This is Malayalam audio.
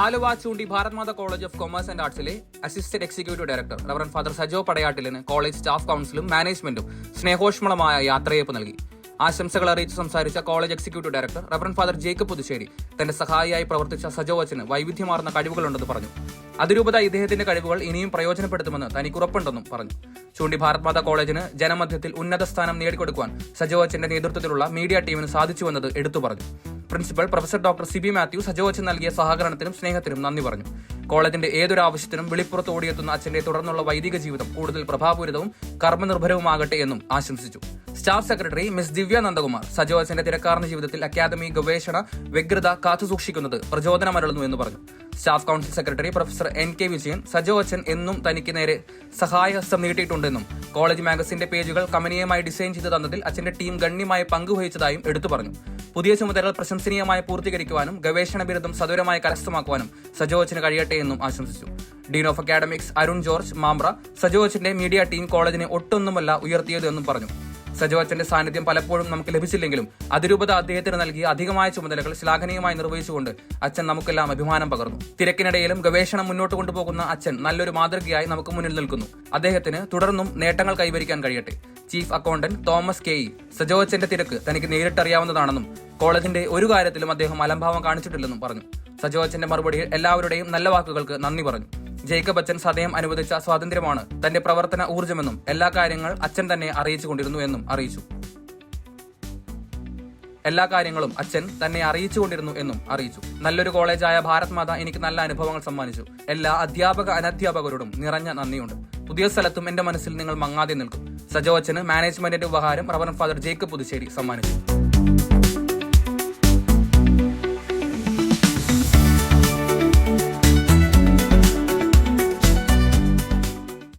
Aluva Choondy Bharat college of commerce and ആർട്സിലെ assistant executive director reverend father Sajo പടയാട്ടിലിന് college staff കൗൺസിലും മാനേജ്മെന്റും സ്നേഹോഷ്മളമായ യാത്രയയപ്പ് നൽകി. ആശംസകൾ അറിയിച്ച് സംസാരിച്ച college executive director reverend father Jacob Puthussery തന്റെ സഹായിയായി പ്രവർത്തിച്ച സജോ അച്ഛന് വൈവിധ്യമാർന്ന കഴിവുകളുണ്ടെന്ന് പറഞ്ഞു. അതിരൂപത ഇദ്ദേഹത്തിന്റെ കഴിവുകൾ ഇനിയും പ്രയോജനപ്പെടുത്തുമെന്ന് തനിക്ക് ഉറപ്പുണ്ടെന്നും പറഞ്ഞു. ചൂണ്ടി ഭാരത് മാതാ കോളേജിന് ജനമധ്യത്തിൽ ഉന്നത സ്ഥാനം നേടിക്കൊടുക്കുവാൻ സജോ അച്ഛന്റെ നേതൃത്വത്തിലുള്ള മീഡിയ ടീമിന് സാധിച്ചുവെന്നത് എടുത്തു പറഞ്ഞു. Principal professor doctor Siby Mathew സജോവച്ചൻ നൽകിയ സഹകരണത്തിനും സ്നേഹത്തിനും നന്ദി പറഞ്ഞു. കോളേജിന്റെ ഏതൊരു ആവശ്യത്തിനും വെളിപ്പുറത്ത് ഓടിയെത്തുന്ന അച്ഛന്റെ തുടർന്നുള്ള വൈദിക ജീവിതം കൂടുതൽ പ്രഭാപൂരിതവും കർമ്മനിർഭരവുമാകട്ടെ എന്നും ആശംസിച്ചു. Staff secretary miss Divya Nandakumar സജോസിന്റെ അച്ഛന്റെ തിരക്കാർന്ന ജീവിതത്തിൽ അക്കാദമി ഗവേഷണ വ്യഗ്രത കാത്തുസൂക്ഷിക്കുന്നത് പ്രചോദനമരളുന്നു എന്ന് പറഞ്ഞു. Staff council secretary professor N K Vijayan Sajo അച്ഛൻ എന്നും തനിക്ക് നേരെ സഹായഹസ്തം നീട്ടിയിട്ടുണ്ടെന്നും കോളേജ് മാഗസിന്റെ പേജുകൾ കമനീയമായി ഡിസൈൻ ചെയ്തു തന്നതിൽ അച്ഛന്റെ ടീം ഗണ്യമായ പങ്കുവഹിച്ചതായും എടുത്തു പറഞ്ഞു. പുതിയ ചുമതലകൾ പ്രശംസനീയമായി പൂർത്തീകരിക്കുവാനും ഗവേഷണ ബിരുദം സദൂരമായി കരസ്ഥമാക്കുവാനും സജോവച്ചിന് കഴിയട്ടെ എന്നും ആശംസിച്ചു. Dean of academics Arun George Mampra സജോവച്ചിന്റെ media team കോളേജിനെ ഒട്ടൊന്നുമല്ല ഉയർത്തിയത് എന്നും പറഞ്ഞു. സജോവച്ചന്റെ സാന്നിധ്യം പലപ്പോഴും നമുക്ക് ലഭിച്ചില്ലെങ്കിലും അതിരൂപത അദ്ദേഹത്തിന് നൽകിയ അധികമായ ചുമതലകൾ ശ്ലാഘനീയമായി നിർവഹിച്ചുകൊണ്ട് അച്ഛൻ നമുക്കെല്ലാം അഭിമാനം പകർന്നു. തിരക്കിനിടയിലും ഗവേഷണം മുന്നോട്ട് കൊണ്ടുപോകുന്ന അച്ഛൻ നല്ലൊരു മാതൃകയായി നമുക്ക് മുന്നിൽ നിൽക്കുന്നു. അദ്ദേഹത്തിന് തുടർന്നും നേട്ടങ്ങൾ കൈവരിക്കാൻ കഴിയട്ടെ. Chief accountant Thomas K E. സജോവച്ചന്റെ തിരക്ക് തനിക്ക് നേരിട്ടറിയാവുന്നതാണെന്നും കോളേജിന്റെ ഒരു കാര്യത്തിലും അദ്ദേഹം അലംഭാവം കാണിച്ചിട്ടില്ലെന്നും പറഞ്ഞു. സജോച്ചന്റെ മറുപടിയിൽ എല്ലാവരുടെയും നല്ല വാക്കുകൾക്ക് നന്ദി പറഞ്ഞു. ജേക്കബ് അച്ഛൻ സദയം അനുവദിച്ച സ്വാതന്ത്ര്യമാണ് തന്റെ പ്രവർത്തന ഊർജമെന്നും എല്ലാ കാര്യങ്ങൾ അച്ഛൻ തന്നെ അറിയിച്ചുകൊണ്ടിരുന്നു എന്നും അറിയിച്ചു. എല്ലാ കാര്യങ്ങളും അച്ഛൻ തന്നെ അറിയിച്ചുകൊണ്ടിരുന്നു എന്നും അറിയിച്ചു. നല്ലൊരു കോളേജായ ഭാരത് മാത എനിക്ക് നല്ല അനുഭവങ്ങൾ സമ്മാനിച്ചു. എല്ലാ അധ്യാപക അനധ്യാപകരോടും നിറഞ്ഞ നന്ദിയുണ്ട്. പുതിയ സ്ഥലത്തും എന്റെ മനസ്സിൽ നിങ്ങൾ മങ്ങാതെ നിൽക്കും. സജോ അച്ഛന് മാനേജ്മെന്റിന്റെ ഉപഹാരം റവറൻ ഫാദർ ജേക്കബ് പുതുശ്ശേരി സമ്മാനിച്ചു.